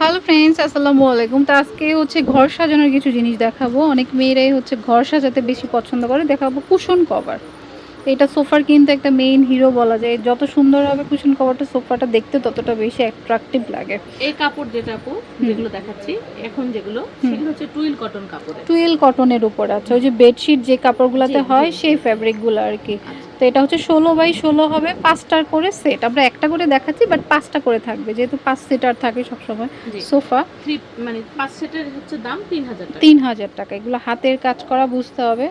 Hello friends আসসালামু আলাইকুম। তো আজকে হচ্ছে ঘর সাজানোর কিছু জিনিস দেখাবো। অনেক মেয়েরাই হচ্ছে ঘর সাজাতে বেশি পছন্দ করে। দেখাবো কুশন কভার এটা সোফার কিন্তু একটা মেইন হিরো বলা যায়। যত সুন্দর হবে কুশন কভারটা সোফাটা দেখতে ততটা বেশি অ্যাট্রাকটিভ লাগে। এই কাপড় যেটা আপু যেগুলো দেখাচ্ছি এখন যেগুলো সেগুলো হচ্ছে টুইল কটন কাপড়ের। টুয়েল কটনের উপর আছে। ওই যে বেডশিট যে কাপড়গুলোতে হয় সেই ফ্যাব্রিকগুলো আর কি। তো এটা হচ্ছে ষোলো বাই ষোলো হবে পাঁচটার করে সেট আমরা একটা করে দেখাচ্ছি বাট পাঁচটা করে থাকবে যেহেতু পাঁচ সিটার থাকে সবসময়। সোফা মানে পাঁচ সেটের হচ্ছে দাম তিন হাজার তিন হাজার টাকা। এগুলো হাতের কাজ করা বুঝতে হবে।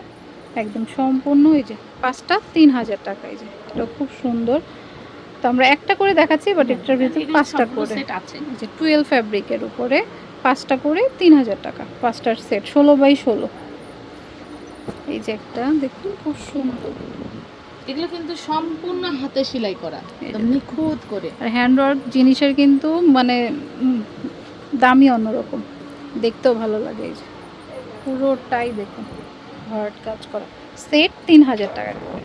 একদম সম্পূর্ণ এই যে পাঁচটা তিন হাজার টাকা এই যে। এটা খুব সুন্দর। তো আমরা একটা করে দেখাচ্ছি বাট এটার ভিতরে পাঁচটা করে। যে টুয়েলভ ফ্যাব্রিকের উপরে পাঁচটা করে তিন হাজার টাকা পাঁচটার সেট ষোলো বাই ষোলো। এই যে একটা দেখুন খুব সুন্দর। এগুলো কিন্তু সম্পূর্ণ হাতে সেলাই করা নিখুঁত করে। আর হ্যান্ডওয়ার্ক জিনিসের কিন্তু মানে দামই অন্যরকম। দেখতেও ভালো লাগে এই যে। পুরোটাই দেখুন হার্ড কাজ করা। সেট তিন হাজার টাকা করে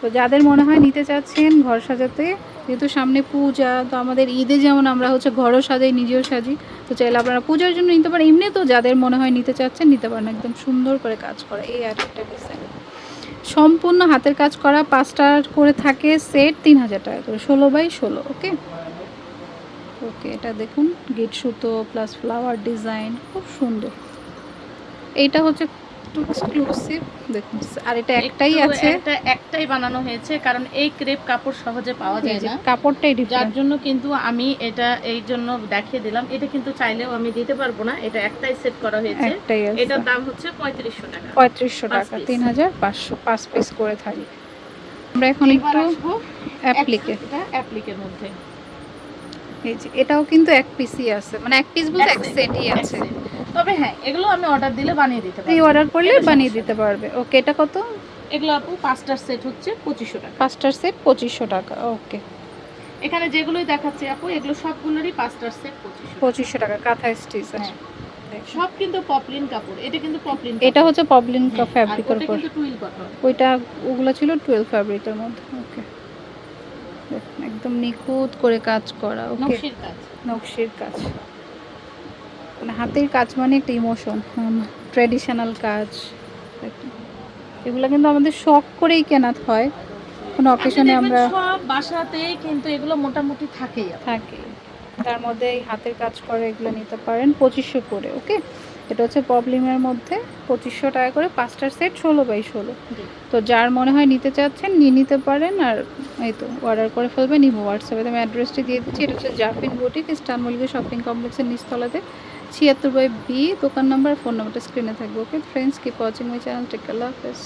তো যাদের মনে হয় নিতে চাচ্ছেন ঘর সাজাতে যেহেতু সামনে পূজা তো আমাদের ঈদে যেমন আমরা হচ্ছে ঘরও সাজাই নিজেও সাজি তো চাইলে আপনারা পূজার জন্য নিতে পারেন। এমনি তো যাদের মনে হয় নিতে চাচ্ছেন নিতে পারেন। একদম সুন্দর করে কাজ করা। এই আর একটা ডিজাইন সম্পূর্ণ হাতের কাজ করা পাঁচটা করে থাকে সেট তিন হাজার টাকা করে, ষোলো বাই ষোলো, ওকে? ওকে, এটা দেখুন, গেট সুতো প্লাস ফ্লাওয়ার ডিজাইন খুব সুন্দর। এইটা হচ্ছে এক্সক্লুসিভ দেখুন আর এটা একটাই আছে। একটা একটাই বানানো হয়েছে কারণ এই ক্রেপ কাপড় সহজে পাওয়া যায় না। কাপড়টাই যার জন্য কিন্তু আমি এটা এই জন্য দেখিয়ে দিলাম। এটা কিন্তু চাইলেও আমি দিতে পারব না এটা একটাই সেট করা হয়েছে। একটাই আছে। এটার দাম হচ্ছে পঁয়ত্রিশশো টাকা। পঁয়ত্রিশশো পাঁচ টাকা piece। তিন হাজার পাঁচশো পাঁচ পিস করে থাকি আমরা এখন একটু অ্যাপ্লিকে এটা অ্যাপ্লিকের মধ্যে। এই যে এটাও কিন্তু এক পিসই আছে। মানে এক পিস বলতে এক সেটই আছে। তবে হ্যাঁ এগুলো আমি অর্ডার দিলে বানিয়ে দিতে প্রি অর্ডার করলে বানিয়ে দিতে পারবে। ওকে এটা কত? এগুলো আপু পাঁচটার সেট হচ্ছে পঁচিশশো টাকা। পাঁচটার সেট পঁচিশশো টাকা ওকে এখানে যেগুলোই দেখাচ্ছি আপু এগুলো সবগুলোরই পাঁচটার সেট পঁচিশশো পঁচিশশো টাকা কাঁথা স্টিচ আছে। হ্যাঁ। সব কিন্তু পপলিন কাপড় এটা কিন্তু পপলিন এটা হচ্ছে পবলিন হ্যাঁ, ফ্যাব্রিকের উপর। টুইল কটন ওইটা ওগুলো ছিল টুয়েলভ ফ্যাব্রিকের মধ্যে ওকে একদম নিখুঁত করে কাজ করা ওকে নকশির কাজ। নকশির কাজ। মানে হাতের কাজ মানে একটা ইমোশন ট্র্যাডিশনাল কাজ। এগুলো কিন্তু আমাদের শখ করেই কেনা হয়। কোনো অকেশনে আমরা সব বাসাতেই কিন্তু এগুলো মোটামুটি থাকেই। থাকি। তার মধ্যে এই হাতের কাজ করে এগুলো নিতে পারেন পঁচিশশো করে ওকে? এটা হচ্ছে প্রবলেমের মধ্যে পঁচিশশো টাকা করে পাঁচটার সেট ষোলো বাই ষোলো। তো যার মনে হয় নিতে চাচ্ছেন নিয়ে নিতে পারেন আর এই তো অর্ডার করে ফেলবেন। নিবো হোয়াটসঅ্যাপে আমি অ্যাড্রেসটি দিয়ে দিচ্ছি। এটা হচ্ছে Jafin boutique Eastern Mallika shopping কমপ্লেক্সের নিচতলাতে। ছিয়াত্তর বাই বি, দোকান নাম্বার ফোন নাম্বারটা স্ক্রিনে থাকবে, okay? Friends keep watching my channel take আল্লাহ হাফেজ।